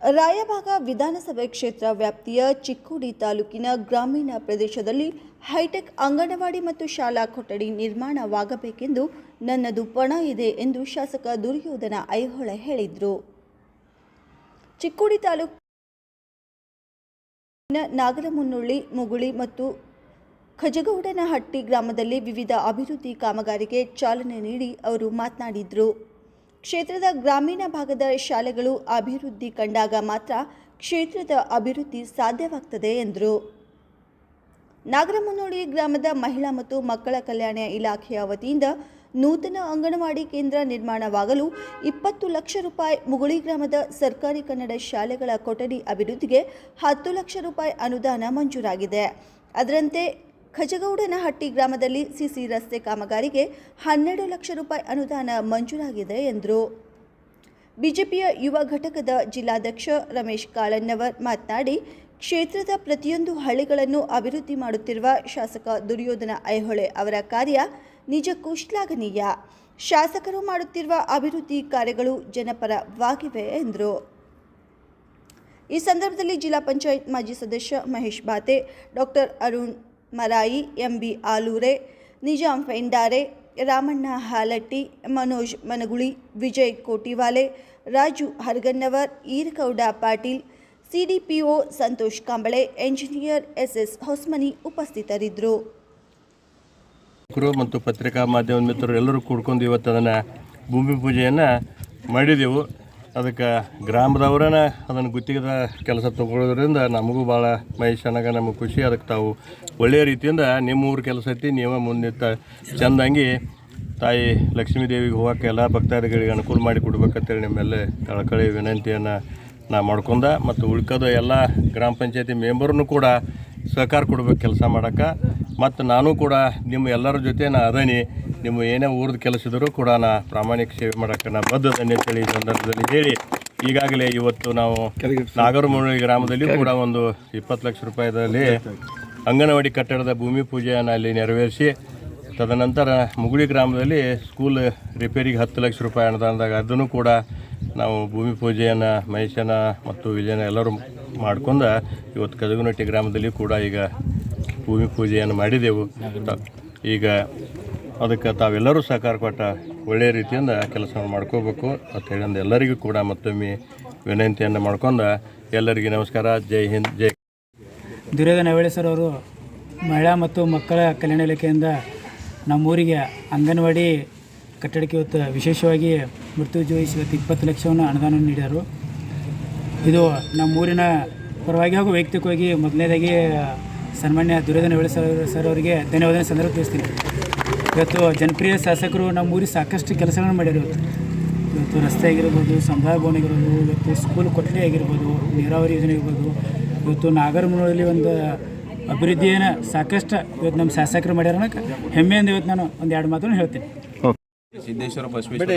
ರಾಯಭಾಗ ವಿಧಾನಸಭೆ ಕ್ಷೇತ್ರ ವ್ಯಾಪ್ತಿಯ ಚಿಕ್ಕೋಡಿ ತಾಲೂಕಿನ ಗ್ರಾಮೀಣ ಪ್ರದೇಶದಲ್ಲಿ ಹೈಟೆಕ್ ಅಂಗನವಾಡಿ ಮತ್ತು ಶಾಲಾ ಕೊಠಡಿ ನಿರ್ಮಾಣವಾಗಬೇಕೆಂದು ನನ್ನದು ಪಣ ಇದೆ ಎಂದು ಶಾಸಕ ದುರ್ಯೋಧನ ಐಹೊಳೆ ಹೇಳಿದರು. ಚಿಕ್ಕೋಡಿ ತಾಲೂಕಿನ ನಾಗರಮುನ್ನೊಳ್ಳಿ, ಮುಗುಳಿ ಮತ್ತು ಖಜಗೌಡನಹಟ್ಟಿ ಗ್ರಾಮದಲ್ಲಿ ವಿವಿಧ ಅಭಿವೃದ್ಧಿ ಕಾಮಗಾರಿಗೆ ಚಾಲನೆ ನೀಡಿ ಅವರು ಮಾತನಾಡಿದರು. ಕ್ಷೇತ್ರದ ಗ್ರಾಮೀಣ ಭಾಗದ ಶಾಲೆಗಳು ಅಭಿವೃದ್ಧಿ ಕಂಡಾಗ ಮಾತ್ರ ಕ್ಷೇತ್ರದ ಅಭಿವೃದ್ಧಿ ಸಾಧ್ಯವಾಗ್ತದೆ ಎಂದರು. ನಾಗರಮುನೋಳಿ ಗ್ರಾಮದ ಮಹಿಳಾ ಮತ್ತು ಮಕ್ಕಳ ಕಲ್ಯಾಣ ಇಲಾಖೆಯ ವತಿಯಿಂದ ನೂತನ ಅಂಗನವಾಡಿ ಕೇಂದ್ರ ನಿರ್ಮಾಣವಾಗಲು ಇಪ್ಪತ್ತು ಲಕ್ಷ ರೂಪಾಯಿ ಮುಗುಳಿ ಗ್ರಾಮದ ಸರ್ಕಾರಿ ಕನ್ನಡ ಶಾಲೆಗಳ ಕೊಠಡಿ ಅಭಿವೃದ್ಧಿಗೆ ಹತ್ತು ಲಕ್ಷ ರೂಪಾಯಿ ಅನುದಾನ ಮಂಜೂರಾಗಿದೆ. ಅದರಂತೆ ಖಜಗೌಡನಹಟ್ಟಿ ಗ್ರಾಮದಲ್ಲಿ ಸಿಸಿ ರಸ್ತೆ ಕಾಮಗಾರಿಗೆ ಹನ್ನೆರಡು ಲಕ್ಷ ರೂಪಾಯಿ ಅನುದಾನ ಮಂಜೂರಾಗಿದೆ ಎಂದರು. ಬಿಜೆಪಿಯ ಯುವ ಘಟಕದ ಜಿಲ್ಲಾಧ್ಯಕ್ಷ ರಮೇಶ್ ಕಾಳನ್ನವರ್ ಮಾತನಾಡಿ, ಕ್ಷೇತ್ರದ ಪ್ರತಿಯೊಂದು ಹಳ್ಳಿಗಳನ್ನು ಅಭಿವೃದ್ಧಿ ಮಾಡುತ್ತಿರುವ ಶಾಸಕ ದುರ್ಯೋಧನ ಐಹೊಳೆ ಅವರ ಕಾರ್ಯ ನಿಜಕ್ಕೂ ಶ್ಲಾಘನೀಯ ಶಾಸಕರು ಮಾಡುತ್ತಿರುವ ಅಭಿವೃದ್ಧಿ ಕಾರ್ಯಗಳು ಜನಪರವಾಗಿವೆ ಎಂದರು. ಈ ಸಂದರ್ಭದಲ್ಲಿ ಜಿಲ್ಲಾ ಪಂಚಾಯತ್ ಮಾಜಿ ಸದಸ್ಯ Mahesh Bate, doctor Arun Marai, MB Alure, Nizam Fendare Ramanna Halatti, Manoj Managuli, Vijay Kotiwale, Raju Harganavar, Iragouda Patil, CDPO Santosh Kamble, engineer SS Hosmani ಉಪಸ್ಥಿತರಿದ್ದರು. ಮತ್ತು ಪತ್ರಿಕಾ ಮಾಧ್ಯಮ ಮಿತ್ರರು ಎಲ್ಲರೂ ಕೂಡ್ಕೊಂಡು ಇವತ್ತು ಅದನ್ನು ಭೂಮಿ ಪೂಜೆಯನ್ನು ಮಾಡಿದೆವು. ಅದಕ್ಕೆ ಗ್ರಾಮದವ್ರೇ ಅದನ್ನು ಗುತ್ತಿಗೆದ ಕೆಲಸ ತೊಗೊಳ್ಳೋದ್ರಿಂದ ನಮಗೂ ಭಾಳ ಮಹಿಷನಾಗ ನಮಗೆ ಖುಷಿ ಅದಕ್ಕೆ ತಾವು ಒಳ್ಳೆಯ ರೀತಿಯಿಂದ ನಿಮ್ಮ ಊರು ಕೆಲಸ ಐತಿ, ನೀವೇ ಮುಂದಿತ್ತ ಚಂದಂಗಿ ತಾಯಿ ಲಕ್ಷ್ಮೀ ದೇವಿಗೆ ಹೋಗೋಕೆ ಎಲ್ಲ ಭಕ್ತಾದಿಗಳಿಗೆ ಅನುಕೂಲ ಮಾಡಿ ಕೊಡ್ಬೇಕಂತೇಳಿ ನಿಮ್ಮೆಲ್ಲ ತಳಕಳಿ ವಿನಂತಿಯನ್ನು ನಾ ಮಾಡ್ಕೊಂಡ ಮತ್ತು ಉಳ್ಕೋದು ಎಲ್ಲ ಗ್ರಾಮ ಪಂಚಾಯತಿ ಮೆಂಬರ್ನು ಕೂಡ ಸಹಕಾರ ಕೊಡ್ಬೇಕು ಕೆಲಸ ಮಾಡೋಕ್ಕೆ. ಮತ್ತು ನಾನು ಕೂಡ ನಿಮ್ಮ ಎಲ್ಲರ ಜೊತೆ ನಾ ಅದನಿ. ನಿಮ್ಮ ಏನೇ ಊರದ ಕೆಲಸ ಇದ್ದರೂ ಕೂಡ ನಾ ಪ್ರಾಮಾಣಿಕ ಸೇವೆ ಮಾಡೋಕೆ ನಾ ಬದ್ಧದನ್ನೇ ಅಂತೇಳಿ ಈ ಸಂದರ್ಭದಲ್ಲಿ ಹೇಳಿ. ಈಗಾಗಲೇ ಇವತ್ತು ನಾವು ನಾಗರಮೂಳಿ ಗ್ರಾಮದಲ್ಲಿ ಕೂಡ ಒಂದು ಇಪ್ಪತ್ತು ಲಕ್ಷ ರೂಪಾಯಿದಲ್ಲಿ ಅಂಗನವಾಡಿ ಕಟ್ಟಡದ ಭೂಮಿ ಪೂಜೆಯನ್ನು ಅಲ್ಲಿ ನೆರವೇರಿಸಿ, ತದನಂತರ ಮುಗುಳಿ ಗ್ರಾಮದಲ್ಲಿ ಸ್ಕೂಲ್ ರಿಪೇರಿಗೆ ಹತ್ತು ಲಕ್ಷ ರೂಪಾಯಿ ಅನುದಾನದಾಗ ಅದನ್ನು ಕೂಡ ನಾವು ಭೂಮಿ ಪೂಜೆಯನ್ನು ಮಹೇಶನ ಮತ್ತು ವಿಜಯನ ಎಲ್ಲರೂ ಮಾಡ್ಕೊಂಡು ಇವತ್ತು ಕದಗುನಟ್ಟಿ ಗ್ರಾಮದಲ್ಲಿ ಕೂಡ ಈಗ ಭೂಮಿ ಪೂಜೆಯನ್ನು ಮಾಡಿದೆವು. ಈಗ ಅದಕ್ಕೆ ತಾವೆಲ್ಲರೂ ಸಹಕಾರ ಕೊಟ್ಟ ಒಳ್ಳೆಯ ರೀತಿಯಿಂದ ಕೆಲಸವನ್ನು ಮಾಡ್ಕೋಬೇಕು ಅಂತ ಹೇಳಿದ್ರೆ ಎಲ್ಲರಿಗೂ ಕೂಡ ಮತ್ತೊಮ್ಮೆ ವಿನಂತಿಯನ್ನು ಮಾಡ್ಕೊಂಡು ಎಲ್ಲರಿಗೂ ನಮಸ್ಕಾರ. ಜೈ ಹಿಂದ್, ಜೈ ದುರ್ಯೋಧನ ಸರ್ ಅವರು ಮಹಿಳಾ ಮತ್ತು ಮಕ್ಕಳ ಕಲ್ಯಾಣ ಇಲಾಖೆಯಿಂದ ನಮ್ಮೂರಿಗೆ ಅಂಗನವಾಡಿ ಕಟ್ಟಡಕ್ಕೆ ಇವತ್ತು ವಿಶೇಷವಾಗಿ ಮೃತ್ಯುಂಜಯಿಸಿ ಇವತ್ತು ಇಪ್ಪತ್ತು ಲಕ್ಷವನ್ನು ಅನುದಾನ ನೀಡಿದರು. ಇದು ನಮ್ಮೂರಿನ ಪರವಾಗಿ ಹಾಗೂ ವೈಯಕ್ತಿಕವಾಗಿ ಮೊದಲನೇದಾಗಿ ಸನ್ಮಾನ್ಯ ದುರ್ಯೋಧನ ಸರ್ ಸರ್ ಅವರಿಗೆ ಧನ್ಯವಾದ ಸಂದರ್ಭ ತಿಳಿಸ್ತೀನಿ. ಇವತ್ತು ಜನಪ್ರಿಯ ಶಾಸಕರು ನಮ್ಮ ಊರಿಗೆ ಸಾಕಷ್ಟು ಕೆಲಸಗಳನ್ನು ಮಾಡ್ಯಾರ ಇವತ್ತು ಇವತ್ತು ರಸ್ತೆ ಆಗಿರ್ಬೋದು ಸಮುದಾಯ ಭವನ ಆಗಿರ್ಬೋದು ಇವತ್ತು ಸ್ಕೂಲ್ ಕೊಠಡಿ ಆಗಿರ್ಬೋದು ನೀರಾವರಿ ಯೋಜನೆ ಇರ್ಬೋದು ಇವತ್ತು ನಾಗರಮುನಲ್ಲಿ ಒಂದು ಅಭಿವೃದ್ಧಿಯನ್ನು ಸಾಕಷ್ಟು ಇವತ್ತು ನಮ್ಮ ಶಾಸಕರು ಮಾಡ್ಯಾರ ಅನ್ನೋಕೆ ಹೆಮ್ಮೆಯಿಂದ ಇವತ್ತು ನಾನು ಒಂದು ಎರಡು ಮಾತನ್ನು ಹೇಳ್ತೀನಿ. ಸಿದ್ದೇಶ್ವರ ಬಸವೇಶ್ವರ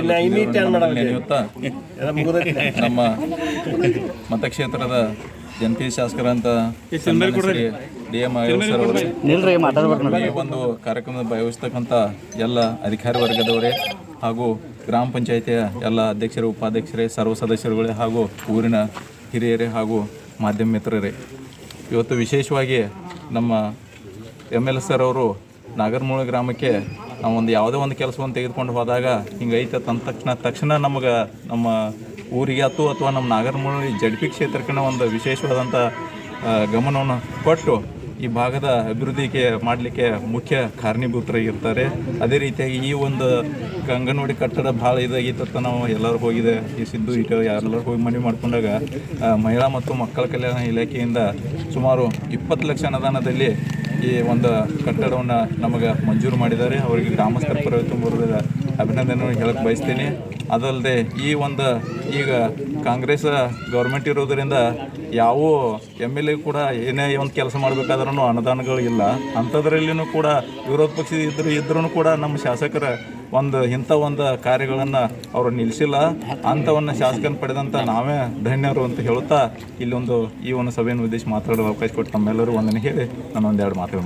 ನಮ್ಮ ಮತಕ್ಷೇತ್ರದ ಜನಪ್ರಿಯ ಶಾಸಕರಂತ ಡಿ ಎಂ ಸರ್ ಅವರೇ. ಈ ಒಂದು ಕಾರ್ಯಕ್ರಮದ ಭಾಗವಹಿಸ್ತಕ್ಕಂಥ ಎಲ್ಲ ಅಧಿಕಾರಿ ವರ್ಗದವರೇ ಹಾಗೂ ಗ್ರಾಮ ಪಂಚಾಯಿತಿಯ ಎಲ್ಲ ಅಧ್ಯಕ್ಷರು ಉಪಾಧ್ಯಕ್ಷರೇ ಸರ್ವ ಸದಸ್ಯರುಗಳೇ ಹಾಗೂ ಊರಿನ ಹಿರಿಯರೇ ಹಾಗೂ ಮಾಧ್ಯಮ ಮಿತ್ರರೇ. ಇವತ್ತು ವಿಶೇಷವಾಗಿ ನಮ್ಮ ಎಂ ಎಲ್ ಸರ್ ಅವರು ನಾಗರಮೂಳ ಗ್ರಾಮಕ್ಕೆ ನಾವು ಒಂದು ಯಾವುದೇ ಒಂದು ಕೆಲಸವನ್ನು ತೆಗೆದುಕೊಂಡು ಹೋದಾಗ ಹಿಂಗೈತೆ ತಂದ ತಕ್ಷಣ ತಕ್ಷಣ ನಮಗೆ ನಮ್ಮ ಊರಿಗೆ ಅಥವಾ ಅಥವಾ ನಮ್ಮ ನಾಗರಮೂಳಿ ಜಡ್ಪಿ ಕ್ಷೇತ್ರಕ್ಕೆ ಒಂದು ವಿಶೇಷವಾದಂಥ ಗಮನವನ್ನು ಕೊಟ್ಟು ಈ ಭಾಗದ ಅಭಿವೃದ್ಧಿಗೆ ಮಾಡಲಿಕ್ಕೆ ಮುಖ್ಯ ಕಾರಣೀಭೂತರಾಗಿರ್ತಾರೆ. ಅದೇ ರೀತಿಯಾಗಿ ಈ ಒಂದು ಅಂಗನವಾಡಿ ಕಟ್ಟಡ ಭಾಳ ಇದಾಗಿತ್ತು ನಾವು ಎಲ್ಲರೂ ಹೋಗಿದೆ. ಈ ಸಿದ್ದು ಇಟ್ಟು ಎಲ್ಲರೂ ಹೋಗಿ ಮನವಿ ಮಾಡ್ಕೊಂಡಾಗ ಮಹಿಳಾ ಮತ್ತು ಮಕ್ಕಳ ಕಲ್ಯಾಣ ಇಲಾಖೆಯಿಂದ ಸುಮಾರು ಇಪ್ಪತ್ತು ಲಕ್ಷ ಅನುದಾನದಲ್ಲಿ ಈ ಒಂದು ಕಟ್ಟಡವನ್ನು ನಮಗೆ ಮಂಜೂರು ಮಾಡಿದ್ದಾರೆ. ಅವರಿಗೆ ಗ್ರಾಮಸ್ಥರ ಪರವಾಗಿ ತುಂಬ ಅಭಿನಂದನೆ ಹೇಳಕ್ಕೆ ಬಯಸ್ತೀನಿ. ಅದಲ್ಲದೆ ಈ ಒಂದು ಈಗ ಕಾಂಗ್ರೆಸ್, ಗೌರ್ಮೆಂಟ್ ಇರೋದರಿಂದ ಯಾವ ಎಂ ಎಲ್ ಎ ಕೂಡ ಏನೇ ಒಂದು ಕೆಲಸ ಮಾಡಬೇಕಾದ್ರೂ ಅನುದಾನಗಳು ಇಲ್ಲ. ಅಂಥದ್ರಲ್ಲಿನೂ ಕೂಡ ವಿರೋಧ ಪಕ್ಷ ಇದ್ರೂ ಇದ್ರೂ ಕೂಡ ನಮ್ಮ ಶಾಸಕರ ಒಂದು ಇಂಥ ಒಂದು ಕಾರ್ಯಗಳನ್ನು ಅವರು ನಿಲ್ಲಿಸಿಲ್ಲ ಅಂಥವನ್ನು ಶಾಸಕನ ಪಡೆದಂಥ ನಾವೇ ಧನ್ಯರು ಅಂತ ಹೇಳುತ್ತಾ ಇಲ್ಲೊಂದು ಈ ಒಂದು ಸಭೆಯನ್ನು ಉದ್ದೇಶ ಮಾತಾಡಲು ಅವಕಾಶ ಕೊಟ್ಟು ತಮ್ಮೆಲ್ಲರೂ ಒಂದನ್ನು ಹೇಳಿ. ನಾನು ಒಂದೆರಡು ಮಾತು